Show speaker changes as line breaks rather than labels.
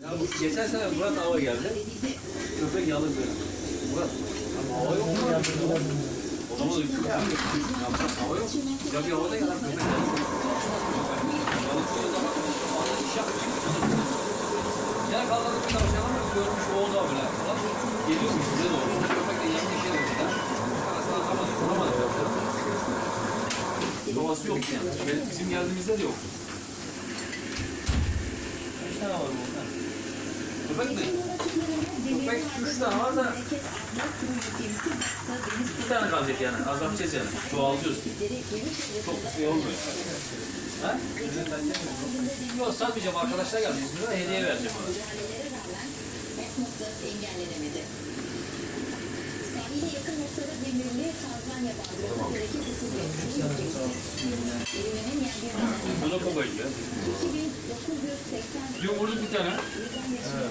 Ya bu geçen sene Murat Hava geldi. Köpek yalı böyle. Murat. Ama hava yok mu? O zaman da köpek yok. Ya Murat hava yok. Ya bir havada yalan köpek yalı. Yalı koyuyor zaman ağzı iş yapıyor. Yine kaldırdı bir tavşan ama görmüş o da böyle. Geliyormuş bize doğru. Köpek de yanlış şey demiş ya. Arasına atamadı. Vuramadı. Doğası yok yani. Bizim geldiğimizde de yok. Kaç tane var burada? Köpek mi? Köpek üç tane var da iki tane kalacak yani. Azaltacağız yani. Çoğaltıyoruz. Çok şey olmuyor. Ha? Yok satmayacağım. Arkadaşlar geldi. İzmir'e hediye vereceğim ona.
Sahile yakın noktada demirli kampanya bandırılması hareket usulü Erimenin yendiği
Bu da kobaydı ya.
2980
Yok burada bir tane.
Evet.